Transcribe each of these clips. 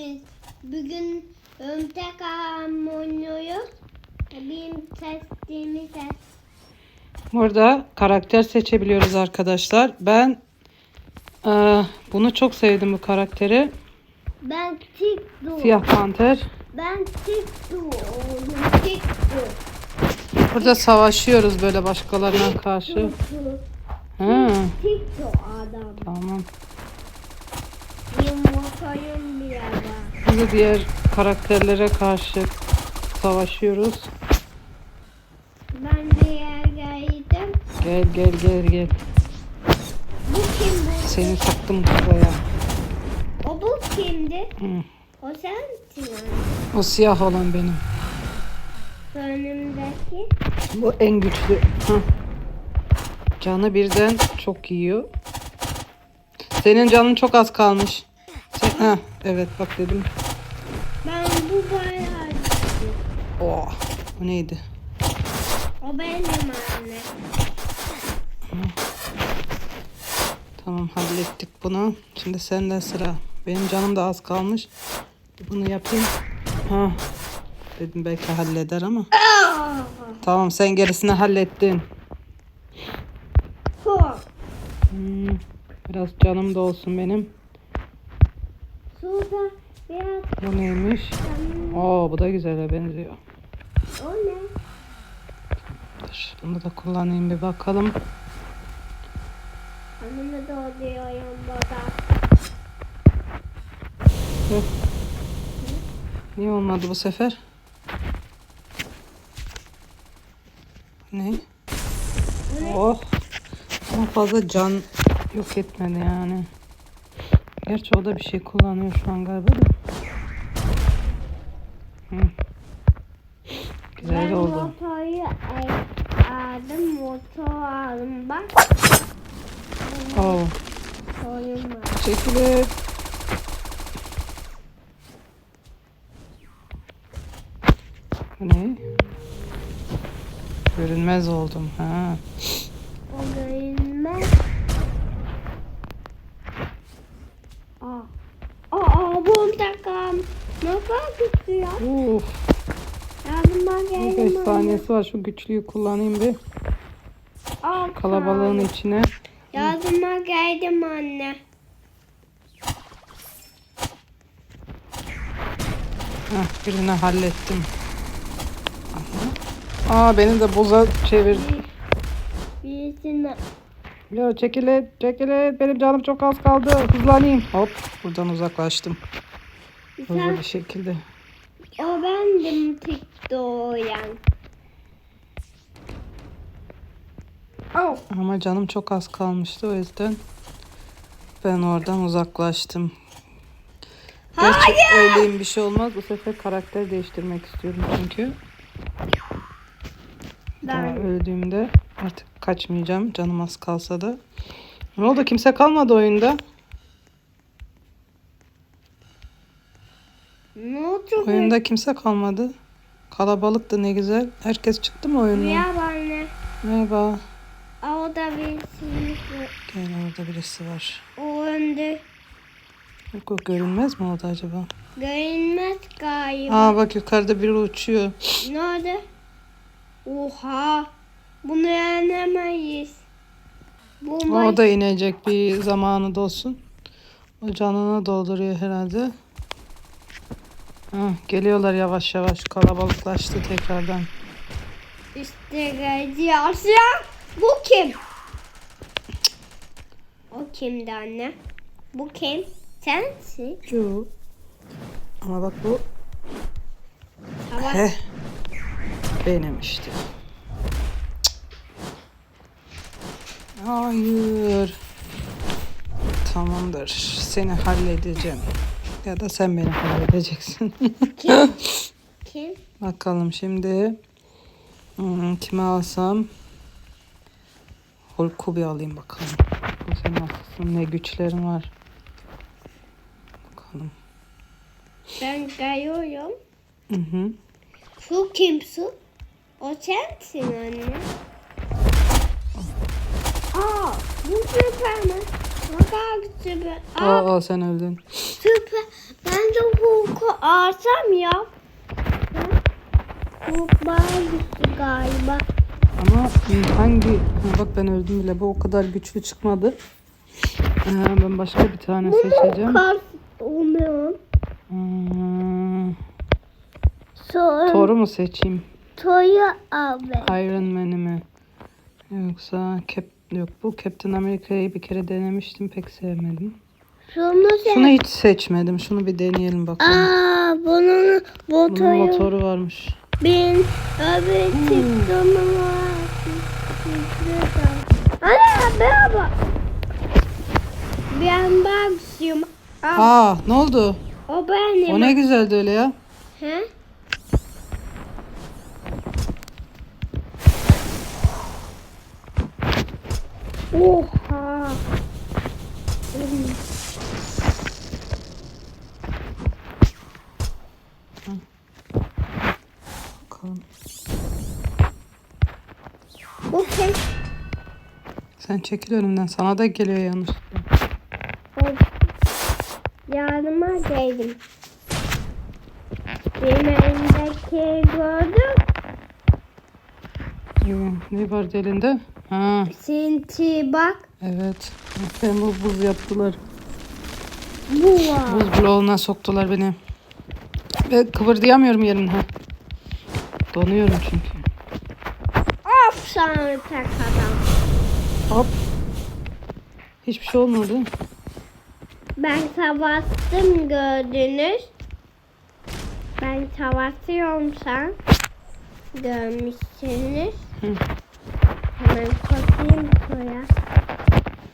biz bugün örümcek ağam oynuyoruz. Benim testimi test. Burada karakter seçebiliyoruz arkadaşlar. Ben eee, bunu çok sevdim bu karakteri. Ben Tiktu. Siyah panter. Ben Tiktu oğlum. Tiktu. Burada savaşıyoruz böyle başkalarına karşı. Tiktu. Ha, adam. tamam. Yumurtayım bir. Burada diğer karakterlere karşı savaşıyoruz. Ben bir yer geldim. Gel gel gel gel. Bu kim bu? Seni taktım buraya. O bu kimdi? Hı. O sensin. O siyah olan benim. Önümdeki. Bu en güçlü. Hı. Canı birden çok yiyor. Senin canın çok az kalmış. Sen, ha, evet bak dedim. Ben bu bayağı güçlü. Oh, bu neydi? O benim anne. Tamam hallettik bunu. Şimdi sende sıra. Benim canım da az kalmış. Bunu yapayım. Ha. Dedim belki halleder ama. Tamam sen gerisini hallettin. Hmm, Biraz canım da olsun benim. Suda biraz Bu neymiş? hmm, Oo bu da güzele benziyor. o ne? Dur, bunu da kullanayım bir bakalım. Hanımı doğruyorum burada. Yok. Niye olmadı bu sefer? Ne? Oh. Ama fazla can yok etmedi yani. Gerçi o da bir şey kullanıyor şu an galiba da. Hı. Güzel Ben oldu. motoru e, aldım. Motor aldım bak. Var. Çekilir. Bu ne? Görünmez oldum. Ha. O görünmez. Aa. Aa bu takım. Ne kadar güçlü ya. Uf, Yardıma bir geldim. Saniyesi var. Şu güçlüyü kullanayım bir. Aa, Kalabalığın içine. Yardıma geldim anne. Heh, birini hallettim. Aa beni de boza çevirdi. Birisini Ya çekil et, çekil et. Benim canım çok az kaldı. Hızlanayım. Hop buradan uzaklaştım. Hızlı sen bir şekilde. o bendim tek doğayan. Oh. Ama canım çok az kalmıştı o yüzden ben oradan uzaklaştım. Gerçi Hayır. öyleyim bir şey olmaz. Bu sefer karakter değiştirmek istiyorum çünkü. Daha Ben öldüğümde artık kaçmayacağım. Canım az kalsa da. Ne oldu? Kimse kalmadı oyunda. ne oldu? Oyunda kimse kalmadı. Kalabalıktı ne güzel. Herkes çıktı mı oyundan? Rüya anne. Merhaba. Aa, O da birisini Gel orada birisi var. o öndü. Yok o görünmez mi oldu acaba? Görünmez galiba. Aa bak yukarıda biri uçuyor. Nerede? Oha. Bunu yenemeyiz. Bu O da inecek bir zamanı da olsun. O canını dolduruyor herhalde. Hah, geliyorlar yavaş yavaş. Kalabalıklaştı tekrardan. İşte geldi Asya. Bu kim? O kimdi anne? Bu kim? Sensin. Yo. Ama bak bu Ama heh, benim işte. Hayır. Tamamdır. Seni halledeceğim. Ya da sen beni halledeceksin. kim? kim? Bakalım şimdi hmm, kime alsam Hulk'u bir alayım bakalım. Sen nasılsın? Ne güçlerin var? Bakalım. Ben geliyorum. Hı hı. Su kim su? O sensin anne. Aa, bu süper mi? Ne kadar süper. Aa, Aa, sen öldün. süper. Ben de bu alsam ya. Bu bana gitti galiba. Ama hangi... Ha, bak ben öldüm bile. Bu o kadar güçlü çıkmadı. Ee, ben başka bir tane seçeceğim. Kas onu. Hmm, Sonra Thor'u mu seçeyim? Toyu abi. Iron Man'i mi? Yoksa Cap... Yok bu Captain America'yı bir kere denemiştim. Pek sevmedim. Şunu sen. Şunu hiç seçmedim. Şunu bir deneyelim bakalım. Aa bunun Bunun motoru. motoru varmış. Ben abi çıktım ama. Ana merhaba. Ben bakıyorum. Aa ne oldu? o benim. O ne güzeldi öyle ya. He? Oha. Bakalım. Okey. Sen çekil önümden. Sana da geliyor yanlışlıkla. Yardıma geldim. Benim elimdeki gördün. Ee, ne var elinde? Ha Sinti bak. evet. Ben buz buz yaptılar. Bu var. Buz bloğuna soktular beni. Ve kıvırdayamıyorum yerimden. Donuyorum çünkü. Tek adam. Hop. Hiçbir şey olmadı. Ben savaştım gördünüz. Ben savaşıyorum sen. Görmüşsünüz. Hı. Hemen koyayım şuraya.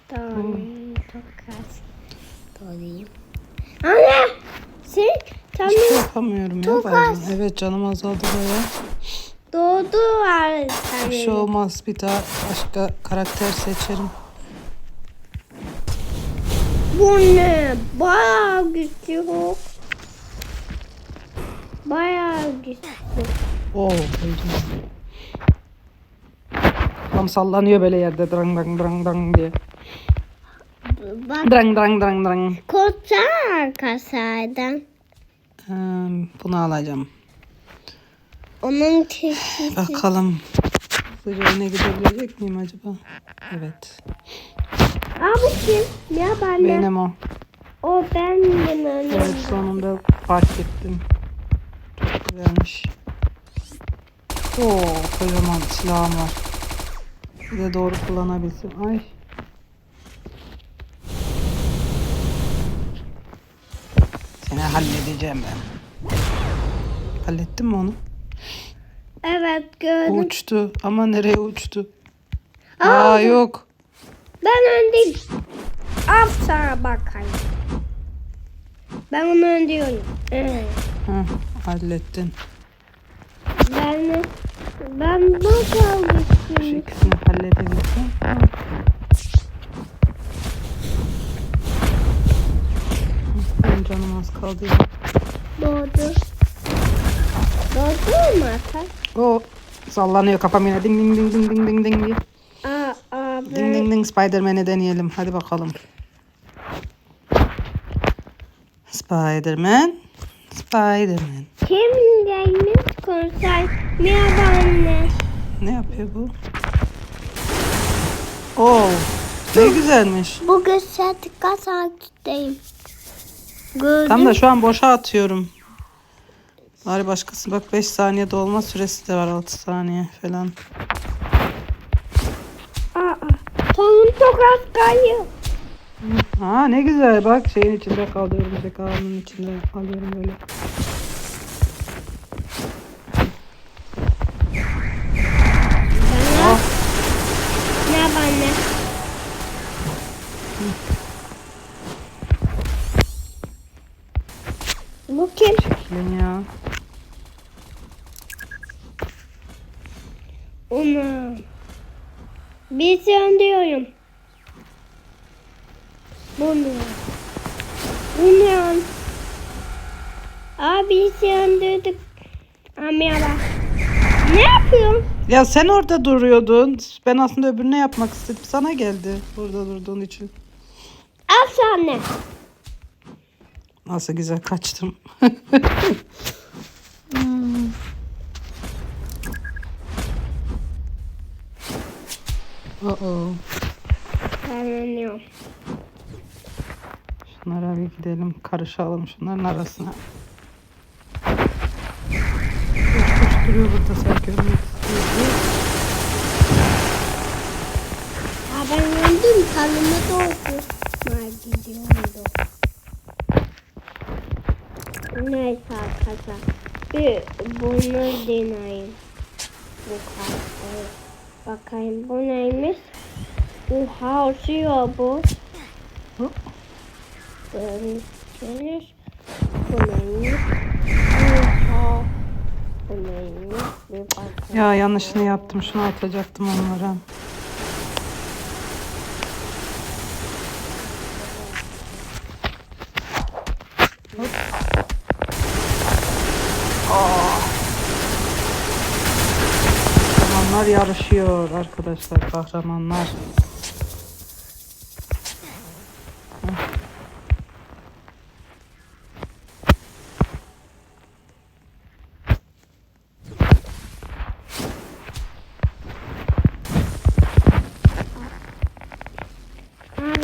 Tamam. Çok az. Dolayım. Anne! Sen Hiçbir şey tamam yapamıyorum ya. Evet canım azaldı bayağı. Bir şey olmaz. Bir daha başka karakter seçerim. Bu ne? Bayağı güçlü. Bayağı güçlü. Oo öldüm. Tam sallanıyor böyle yerde drang drang drang drang diye. Bak Drang drang drang drang. koçan arkasaydan. Ee, bunu alacağım. Onun çeşidi. Bakalım. Hızlıca öne gidebilecek miyim acaba? Evet. Aa bu kim? Ya ben de. Benim o. O benim önüm. Evet sonunda fark ettim. Çok güzelmiş. Oo kocaman silahım var. De doğru kullanabilsin. Ay. Seni halledeceğim ben. Hallettin mi onu? Evet gördüm. uçtu ama nereye uçtu? Aa, Aa yok. Ben öndeyim. Al sana bakayım. Ben onu öndeyim. Evet. Heh, hallettin. Ben ben bu Şu kalmıştım. ikisini halledebilsin. Benim canım az kaldı. ya. Doğdu mu Ata? O sallanıyor yine ding ding ding ding ding ding ding diye. Aa, aa Ding ben ding ding Spider-Man'i deneyelim. Hadi bakalım. Spider-Man. Spider-Man. kim gelmiş konser? Merhaba anne. Ne yapıyor bu? Oo. Ne güzelmiş. Bu gösterdik takipteyim. Gördüm. Tam da şu an boşa atıyorum. Bari başkası bak 5 saniye dolma süresi de var 6 saniye falan. Aa, sonun çok az kalıyor. Aa ne güzel bak şeyin içinde kaldı örümcek ağının içinde alıyorum böyle. Bir söndürüyorum. Bunu. Bunu. Abi söndürdük. Amyala. Ne yapıyorsun? Ya sen orada duruyordun. Ben aslında öbürüne yapmak istedim. Sana geldi burada durduğun için. Al anne. Nasıl güzel kaçtım. Hmm. Uh-oh. Ben oynuyorum. Şunlara bir gidelim. Karışalım şunların arasına. Koş koş duruyor burada sanki ölmek istiyor. Ha ben öldüm. Kanıma doldu. Var gidiyordu. Neyse arkadaşlar. Bir bunu deneyim. Bu kartı. Bakayım bu neymiş? Oha uçuyor bu. Gelir. Bu neymiş? Oha. Bu neymiş? Bir bakalım. Ya yanlışını yaptım. Şunu atacaktım onlara. Kahramanlar yarışıyor arkadaşlar. Kahramanlar.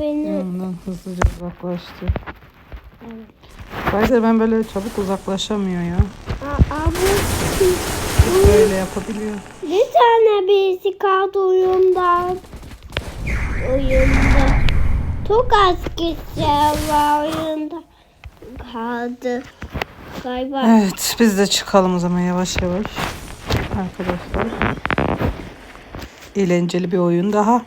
Yanından hızlıca uzaklaştı. Evet. Kaiser ben böyle çabuk uzaklaşamıyor ya. Aa, aa, bu Böyle yapabiliyor. bir tane birisi kaldı oyundan. Oyunda. Çok az kişi var oyunda. Kaldı. Galiba. Evet biz de çıkalım o zaman yavaş yavaş. Arkadaşlar. Eğlenceli bir oyun daha.